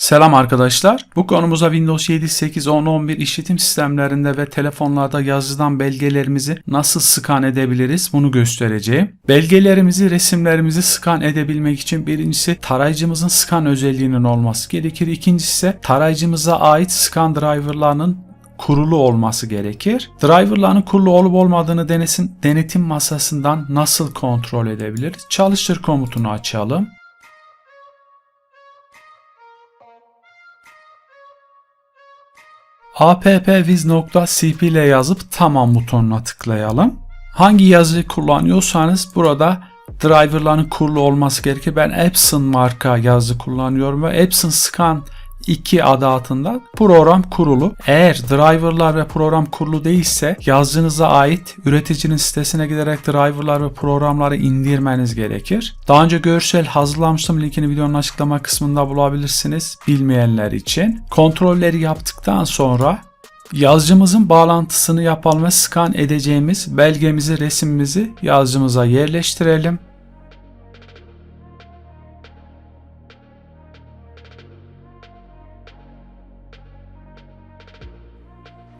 Selam arkadaşlar. Bu konumuza Windows 7, 8, 10, 11 işletim sistemlerinde ve telefonlarda yazıdan belgelerimizi nasıl skan edebiliriz bunu göstereceğim. Belgelerimizi, resimlerimizi skan edebilmek için birincisi tarayıcımızın skan özelliğinin olması gerekir. İkincisi ise tarayıcımıza ait skan driverlarının kurulu olması gerekir. Driverların kurulu olup olmadığını denesin, denetim masasından nasıl kontrol edebiliriz? Çalıştır komutunu açalım. appviz.cp ile yazıp tamam butonuna tıklayalım. Hangi yazıyı kullanıyorsanız burada driverların kurulu olması gerekir. Ben Epson marka yazı kullanıyorum ve Epson Scan 2 adı altında program kurulu. Eğer driverlar ve program kurulu değilse yazınıza ait üreticinin sitesine giderek driverlar ve programları indirmeniz gerekir. Daha önce görsel hazırlamıştım. Linkini videonun açıklama kısmında bulabilirsiniz bilmeyenler için. Kontrolleri yaptıktan sonra Yazıcımızın bağlantısını yapalım ve scan edeceğimiz belgemizi, resimimizi yazıcımıza yerleştirelim.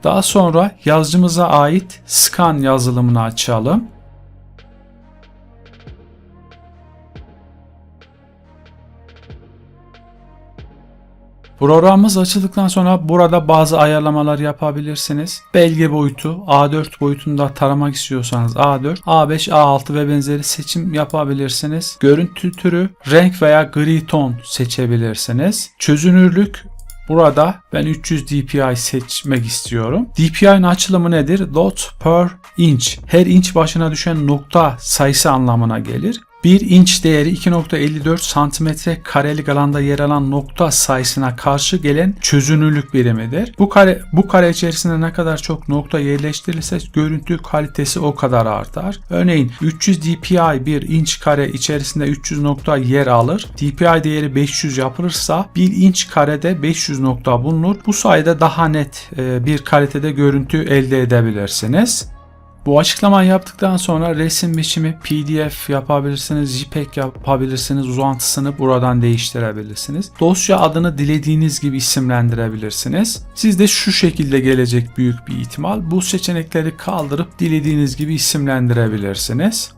Daha sonra yazıcımıza ait scan yazılımını açalım. Programımız açıldıktan sonra burada bazı ayarlamalar yapabilirsiniz. Belge boyutu A4 boyutunda taramak istiyorsanız A4, A5, A6 ve benzeri seçim yapabilirsiniz. Görüntü türü renk veya gri ton seçebilirsiniz. Çözünürlük Burada ben 300 dpi seçmek istiyorum. DPI'nin açılımı nedir? Dot per inch. Her inç başına düşen nokta sayısı anlamına gelir. 1 inç değeri 2.54 santimetre karelik alanda yer alan nokta sayısına karşı gelen çözünürlük birimidir. Bu kare bu kare içerisinde ne kadar çok nokta yerleştirilirse görüntü kalitesi o kadar artar. Örneğin 300 dpi bir inç kare içerisinde 300 nokta yer alır. DPI değeri 500 yapılırsa 1 inç karede 500 nokta bulunur. Bu sayede daha net e, bir kalitede görüntü elde edebilirsiniz. Bu açıklamayı yaptıktan sonra resim biçimi PDF yapabilirsiniz, JPEG yapabilirsiniz, uzantısını buradan değiştirebilirsiniz. Dosya adını dilediğiniz gibi isimlendirebilirsiniz. Sizde şu şekilde gelecek büyük bir ihtimal. Bu seçenekleri kaldırıp dilediğiniz gibi isimlendirebilirsiniz.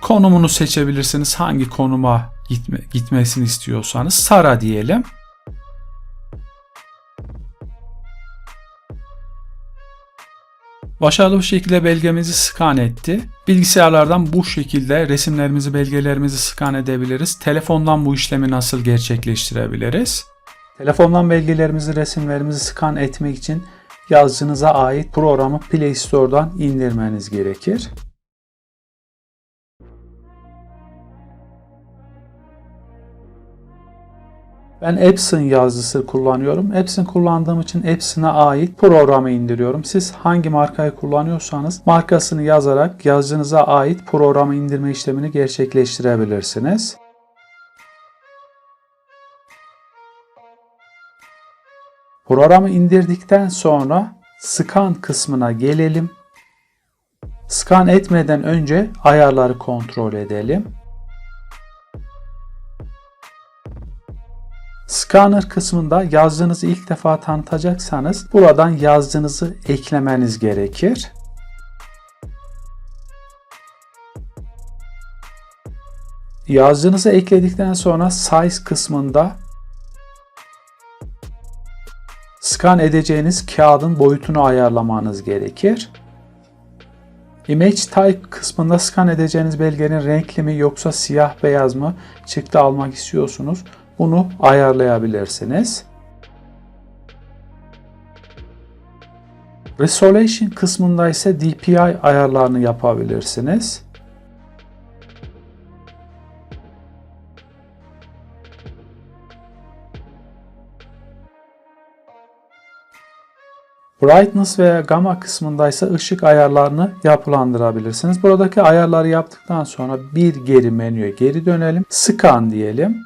Konumunu seçebilirsiniz. Hangi konuma gitme, gitmesini istiyorsanız Sara diyelim. Başarılı bir şekilde belgemizi skan etti. Bilgisayarlardan bu şekilde resimlerimizi, belgelerimizi skan edebiliriz. Telefondan bu işlemi nasıl gerçekleştirebiliriz? Telefondan belgelerimizi, resimlerimizi skan etmek için yazıcınıza ait programı Play Store'dan indirmeniz gerekir. Ben Epson yazıcısı kullanıyorum. Epson kullandığım için Epson'a ait programı indiriyorum. Siz hangi markayı kullanıyorsanız markasını yazarak yazıcınıza ait programı indirme işlemini gerçekleştirebilirsiniz. Programı indirdikten sonra scan kısmına gelelim. Scan etmeden önce ayarları kontrol edelim. Scanner kısmında yazdığınızı ilk defa tanıtacaksanız buradan yazdığınızı eklemeniz gerekir. Yazdığınızı ekledikten sonra size kısmında scan edeceğiniz kağıdın boyutunu ayarlamanız gerekir. Image Type kısmında scan edeceğiniz belgenin renkli mi yoksa siyah beyaz mı çıktı almak istiyorsunuz. Bunu ayarlayabilirsiniz. Resolution kısmında ise DPI ayarlarını yapabilirsiniz. Brightness veya gamma kısmında ise ışık ayarlarını yapılandırabilirsiniz. Buradaki ayarları yaptıktan sonra bir geri menüye geri dönelim. Scan diyelim.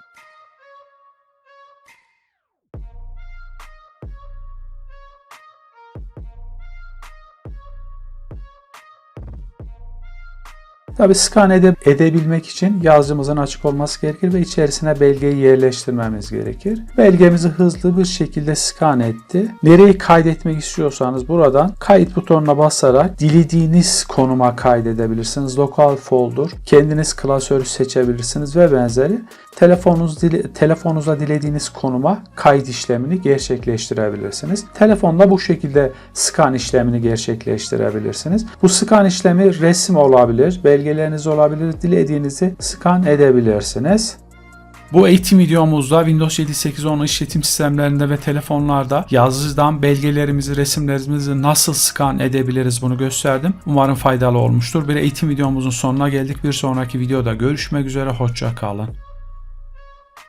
Tabi scan ede- edebilmek için yazıcımızın açık olması gerekir ve içerisine belgeyi yerleştirmemiz gerekir. Belgemizi hızlı bir şekilde scan etti. Nereyi kaydetmek istiyorsanız buradan kayıt butonuna basarak dilediğiniz konuma kaydedebilirsiniz. Local folder, kendiniz klasörü seçebilirsiniz ve benzeri. Telefonunuz dile, telefonunuzda dilediğiniz konuma kayıt işlemini gerçekleştirebilirsiniz. Telefonda bu şekilde scan işlemini gerçekleştirebilirsiniz. Bu scan işlemi resim olabilir, belgeleriniz olabilir, dilediğinizi scan edebilirsiniz. Bu eğitim videomuzda Windows 7, 8, 10 işletim sistemlerinde ve telefonlarda yazıcıdan belgelerimizi, resimlerimizi nasıl scan edebiliriz bunu gösterdim. Umarım faydalı olmuştur. Bir eğitim videomuzun sonuna geldik. Bir sonraki videoda görüşmek üzere. Hoşça kalın.